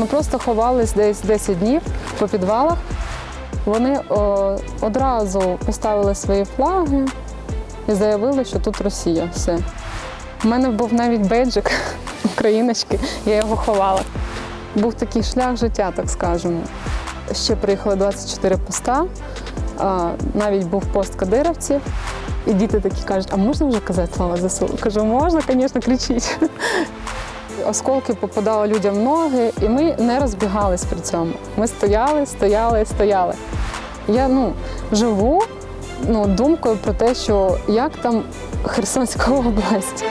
Ми просто ховались десь 10 днів по підвалах. Вони о, одразу поставили свої флаги і заявили, що тут Росія. Все. У мене був навіть бейджик україночки, я його ховала. Був такий шлях життя, так скажемо. Ще приїхали 24 поста, навіть був пост кадировців. І діти такі кажуть, а можна вже казати слава ЗСУ? Кажу, можна, звісно, кричіть. Осколки попадали людям в ноги, і ми не розбігались при цьому. Ми стояли, стояли, стояли. Я ну, живу ну, думкою про те, що як там Херсонська область.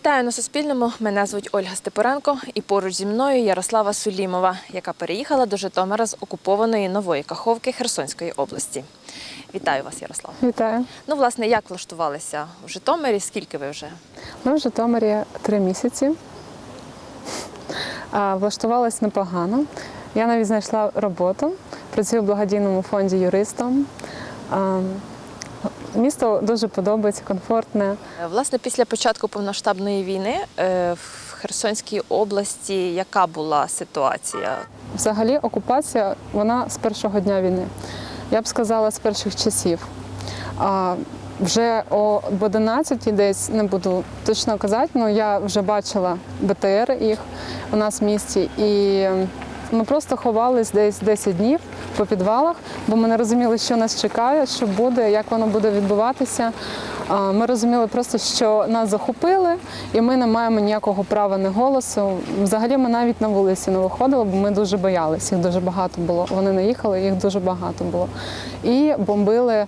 Вітаю на Суспільному. Мене звуть Ольга Степоренко і поруч зі мною Ярослава Сулімова, яка переїхала до Житомира з окупованої нової Каховки Херсонської області. Вітаю вас, Ярослав. Вітаю. Ну, власне, як влаштувалися в Житомирі? Скільки ви вже? Ми в Житомирі три місяці. А, Влаштувалась непогано. Я навіть знайшла роботу, працюю в благодійному фонді юристом. Місто дуже подобається, комфортне. Е, Власне, після початку повноштабної війни е, в Херсонській області яка була ситуація? Взагалі окупація вона з першого дня війни. Я б сказала, з перших часів. А, вже об 11 десь не буду точно казати, але я вже бачила БТР їх у нас в місті. І ми просто ховались десь 10 днів по підвалах, бо ми не розуміли, що нас чекає, що буде, як воно буде відбуватися. Ми розуміли просто, що нас захопили, і ми не маємо ніякого права ні голосу. Взагалі ми навіть на вулиці не виходили, бо ми дуже боялися. Їх дуже багато було. Вони не їхали, їх дуже багато було. І бомбили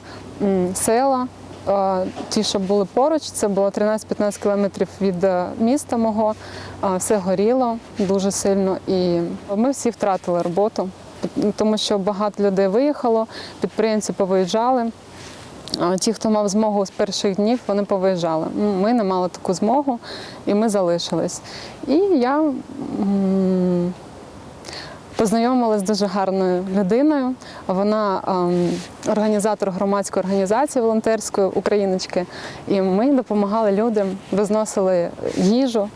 села. Е, Ті, що були поруч, це було 13-15 кілометрів від е, міста мого. Е, Все горіло дуже сильно, і ми всі втратили роботу, тому що багато людей виїхало, підприємці повиїжджали. Ті, хто мав змогу з перших днів, вони повиїжджали. Ми не мали таку змогу, і ми залишились. І я познайомилася з дуже гарною людиною. Вона ем, організатор громадської організації волонтерської україночки. І ми допомагали людям, визносили їжу.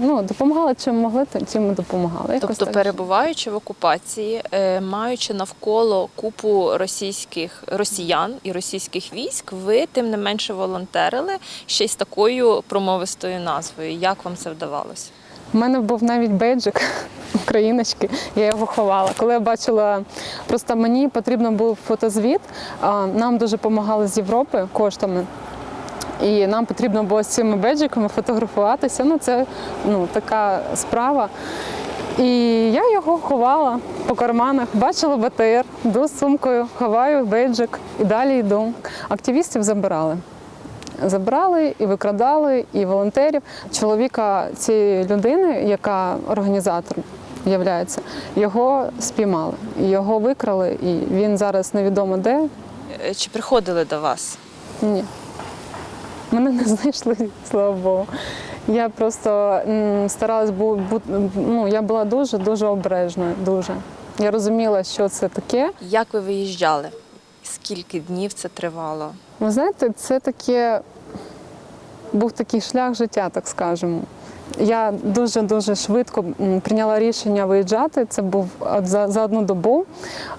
Ну, допомагали чим могли, тим ми допомагали. Якось Тобто, так. перебуваючи в окупації, е, маючи навколо купу російських росіян і російських військ, ви тим не менше волонтерили ще й з такою промовистою назвою. Як вам це вдавалося? У мене був навіть бейджик україночки, я його ховала. Коли я бачила, просто мені потрібен був фотозвіт, нам дуже допомагали з Європи коштами. І нам потрібно було з цими бейджиками фотографуватися. Ну, це ну, така справа. І я його ховала по карманах, бачила БТР, з сумкою, ховаю бейджик і далі йду. Активістів забирали. Забрали і викрадали, і волонтерів. Чоловіка цієї людини, яка організатор являється, його спіймали. Його викрали, і він зараз невідомо де. Е, Чи приходили до вас? Ні. Мене не знайшли, слава Богу. Я просто старалась бу- бу- ну, я була дуже дуже обережною. Дуже. Я розуміла, що це таке. Як ви виїжджали? Скільки днів це тривало? Ви знаєте, це таке був такий шлях життя, так скажемо. Я дуже-дуже швидко прийняла рішення виїжджати. Це був за, за одну добу.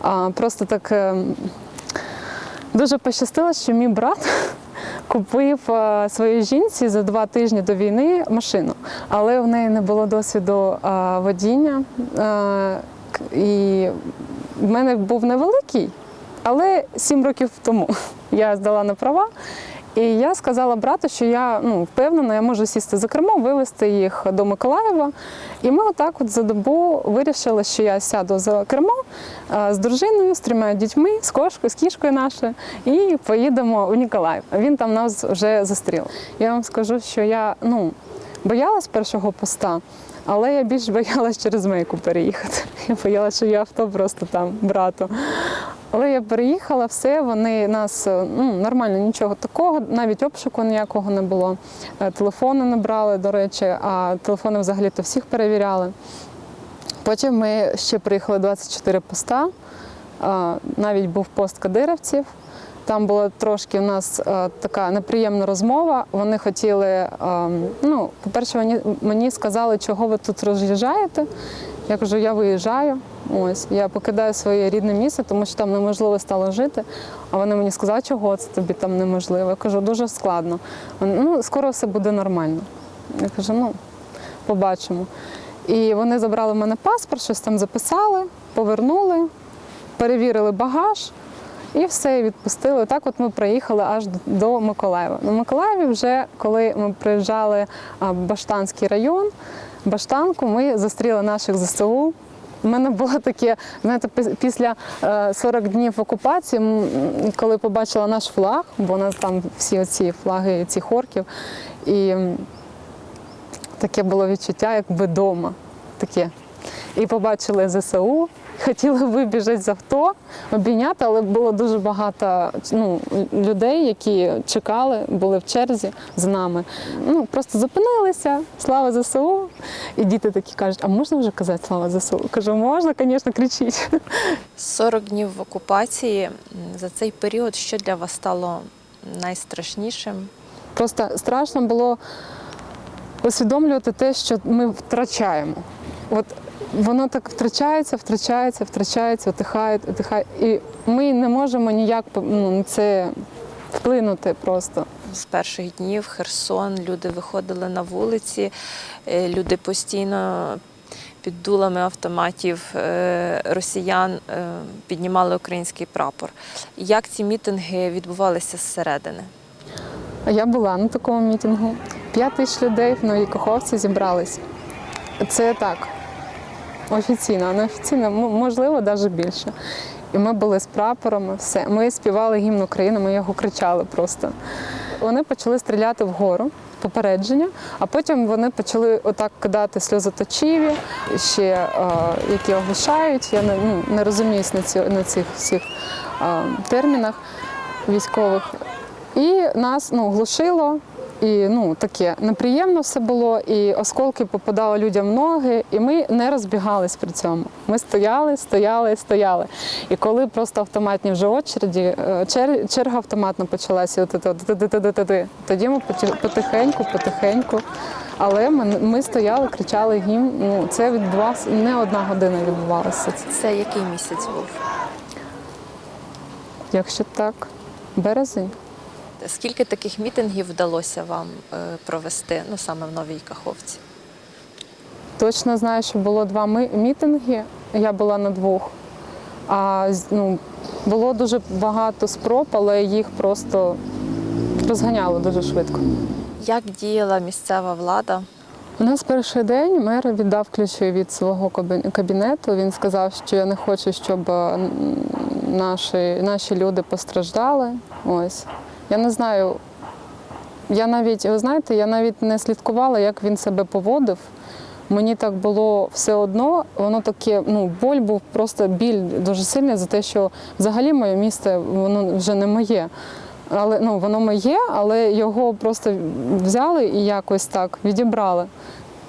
А, просто так ем, дуже пощастило, що мій брат купив е, своїй жінці за два тижні до війни машину, але в неї не було досвіду е, водіння. Е, І в мене був невеликий, але сім років тому я здала на права. І я сказала брату, що я ну, впевнена, я можу сісти за кермо, вивезти їх до Миколаєва. І ми отак от за добу вирішили, що я сяду за кермо з дружиною, з трьома дітьми, з кошкою, з кішкою нашою, і поїдемо у Ніколаїв. Він там нас вже зустрів. Я вам скажу, що я ну, боялась першого поста. Але я більш боялась через мейку переїхати. Я боялася, що я авто просто там брату. Але я переїхала, все, вони нас е, ну, нормально, нічого такого, навіть обшуку ніякого не було. Е, Телефони не брали, до речі, а телефони взагалі-то всіх перевіряли. Потім ми ще приїхали 24 поста. Е, Навіть був пост кадировців. Там була трошки у нас така неприємна розмова. Вони хотіли, ну, по-перше, мені сказали, чого ви тут роз'їжджаєте. Я кажу, я виїжджаю. Ось я покидаю своє рідне місце, тому що там неможливо стало жити. А вони мені сказали, чого це тобі там неможливо. Я кажу, дуже складно. Вони, ну, скоро все буде нормально. Я кажу, ну, побачимо. І вони забрали в мене паспорт, щось там записали, повернули, перевірили багаж. І все, відпустили. Так от ми приїхали аж до Миколаєва. На Миколаєві вже коли ми приїжджали в Баштанський район, Баштанку, ми зустріли наших ЗСУ. У мене було таке, знаєте, пі- після е, 40 днів окупації, коли побачила наш флаг, бо у нас там всі ці флаги цих орків, і таке було відчуття, якби вдома. Таке. І побачили ЗСУ, хотіли вибіжати з авто, обійняти, але було дуже багато ну, людей, які чекали, були в черзі з нами. Ну, просто зупинилися, слава ЗСУ. І діти такі кажуть, а можна вже казати слава ЗСУ? Кажу, можна, звісно, кричіть. 40 днів в окупації. За цей період що для вас стало найстрашнішим? Просто страшно було усвідомлювати те, що ми втрачаємо. От воно так втрачається, втрачається, втрачається, отихає, отихає. І ми не можемо ніяк ну, це вплинути просто. З перших днів Херсон, люди виходили на вулиці, е, люди постійно під дулами автоматів е, росіян е, піднімали український прапор. Як ці мітинги відбувалися зсередини? Я була на такому мітингу. П'ять тисяч людей в Новій Каховці зібрались. Це так, офіційно, а неофіційно, можливо, навіть більше. І ми були з прапорами, все. Ми співали гімн України, ми його кричали просто. Вони почали стріляти вгору, попередження, а потім вони почали отак кидати сльозоточиві, ще е, які оглушають. Я не, ну, не розуміюсь на, ці, на цих всіх е, термінах військових. І нас ну, глушило, і ну, таке неприємно все було, і осколки попадали людям в ноги, і ми не розбігались при цьому. Ми стояли, стояли, стояли. І коли просто автоматні вже очереді, е, чер- черга автоматно почалася, тоді ми потихеньку, потихеньку. Але ми, ми стояли, кричали гімн. Ну, це відбувалося не одна година відбувалося. це. Це який місяць був? Якщо так, березень. Скільки таких мітингів вдалося вам е, провести, ну саме в Новій Каховці? Точно знаю, що було два мітинги. Я була на двох. А ну, було дуже багато спроб, але їх просто розганяло дуже швидко. Як діяла місцева влада? У нас перший день мер віддав ключі від свого кабінету. Він сказав, що я не хочу, щоб е, наші, наші люди постраждали. Ось. Я не знаю. Я навіть, ви знаєте, я навіть не слідкувала, як він себе поводив. Мені так було все одно, воно таке, ну, боль був просто біль дуже сильний за те, що взагалі моє місце воно вже не моє. Але ну, воно моє, але його просто взяли і якось так відібрали.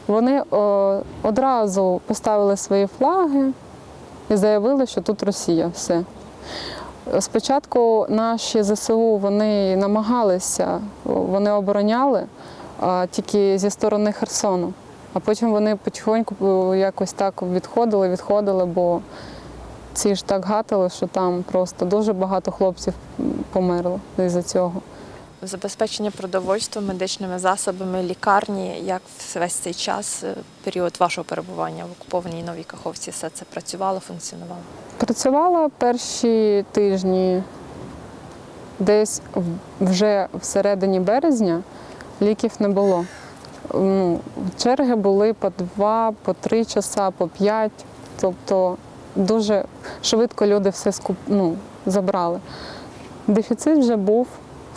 Вони о, одразу поставили свої флаги і заявили, що тут Росія. Все. Спочатку наші ЗСУ вони намагалися, вони обороняли а, тільки зі сторони Херсону. А потім вони потихоньку е, якось так відходили, відходили, бо ці ж так гатили, що там просто дуже багато хлопців померло із-за цього. Забезпечення продовольством, медичними засобами, лікарні, як весь цей час, е, період вашого перебування в окупованій Новій Каховці, все це працювало, функціонувало? Працювала перші тижні, десь вже всередині березня ліків не було. Черги були по два, по три часа, по п'ять. Тобто дуже швидко люди все скуп... ну, забрали. Дефіцит вже був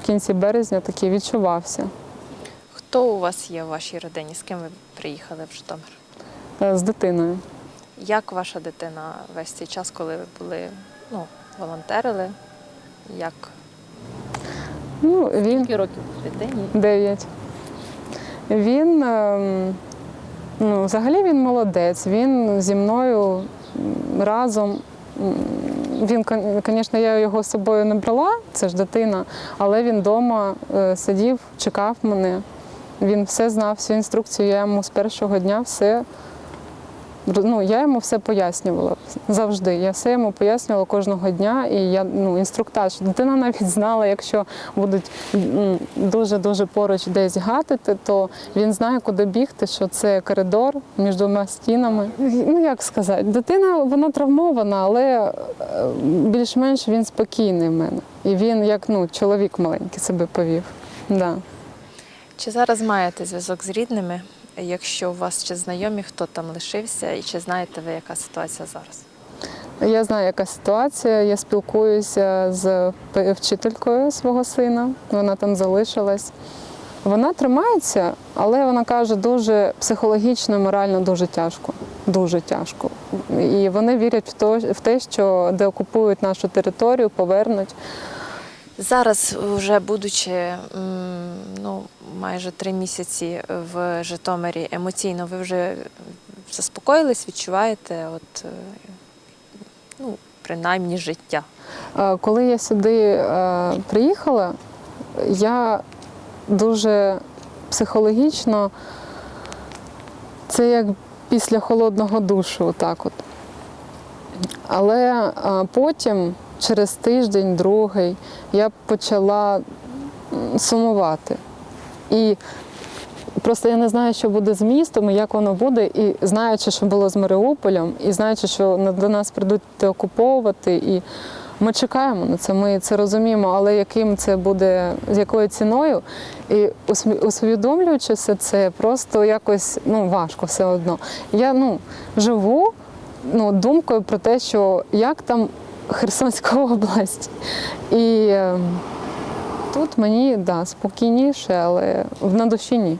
в кінці березня, такий відчувався Хто у вас є в вашій родині? З ким ви приїхали в Житомир? Е, з дитиною. Як ваша дитина весь цей час, коли ви були, ну, волонтерили? Як Ну, він скільки років дитині? Дев'ять. Він ем, ну, взагалі він молодець. Він зі мною разом він, звісно, я його з собою не брала, це ж дитина, але він вдома сидів, чекав мене. Він все знав, всю інструкцію. Я йому з першого дня все. Ну, я йому все пояснювала завжди. Я все йому пояснювала кожного дня. І я ну, інструктаж. Дитина навіть знала, якщо будуть дуже-дуже поруч десь гатити, то він знає, куди бігти, що це коридор між двома стінами. Ну як сказати, дитина вона травмована, але е, більш-менш він спокійний в мене. І він як ну, чоловік маленький себе повів. Да. Чи зараз маєте зв'язок з рідними? Якщо у вас ще знайомі, хто там лишився, і чи знаєте ви, яка ситуація зараз? Я знаю, яка ситуація. Я спілкуюся з вчителькою свого сина. Вона там залишилась. Вона тримається, але вона каже, дуже психологічно, морально дуже тяжко. Дуже тяжко. І вони вірять в те, що деокупують нашу територію, повернуть. Зараз, вже будучи ну, майже три місяці в Житомирі, емоційно ви вже заспокоїлись, відчуваєте, от, е, ну, принаймні життя. Е, Коли я сюди е, приїхала, я дуже психологічно, це як після холодного душу, отак от. Але потім, через тиждень, другий, я почала сумувати. І просто я не знаю, що буде з містом і як воно буде. І знаючи, що було з Маріуполем, і знаючи, що до нас прийдуть окуповувати, і ми чекаємо на це, ми це розуміємо, але яким це буде, з якою ціною, і усві- усвідомлюючи все це, просто якось ну, важко все одно. Я ну, живу ну, думкою про те, що як там Херсонська область. І е, тут мені да, спокійніше, але на душі ні.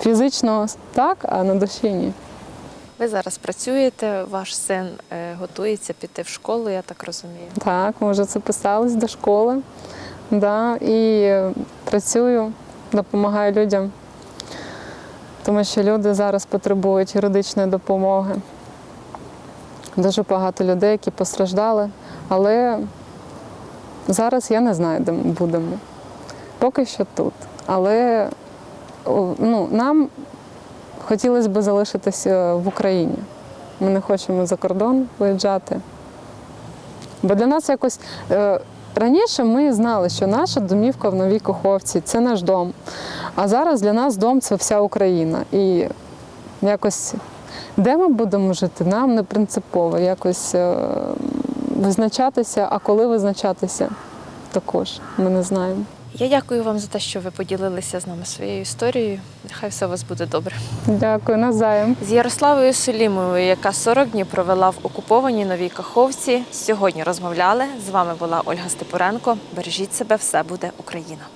Фізично так, а на душі ні. Ви зараз працюєте, ваш син е, готується піти в школу, я так розумію. Так, ми вже записались до школи. Да, і е, працюю, допомагаю людям, тому що люди зараз потребують юридичної допомоги. Дуже багато людей, які постраждали, але зараз я не знаю, де ми будемо. Поки що тут. Але ну, нам хотілося б залишитися в Україні. Ми не хочемо за кордон виїжджати. Бо для нас якось е, раніше ми знали, що наша домівка в Новій Каховці це наш дом. А зараз для нас дом це вся Україна. І якось де ми будемо жити, нам не принципово якось е, визначатися, а коли визначатися також ми не знаємо. Я дякую вам за те, що ви поділилися з нами своєю історією. Нехай все у вас буде добре. Дякую, назаєм. З Ярославою Солімовою, яка 40 днів провела в окупованій Новій Каховці. Сьогодні розмовляли. З вами була Ольга Степуренко. Бережіть себе, все буде Україна.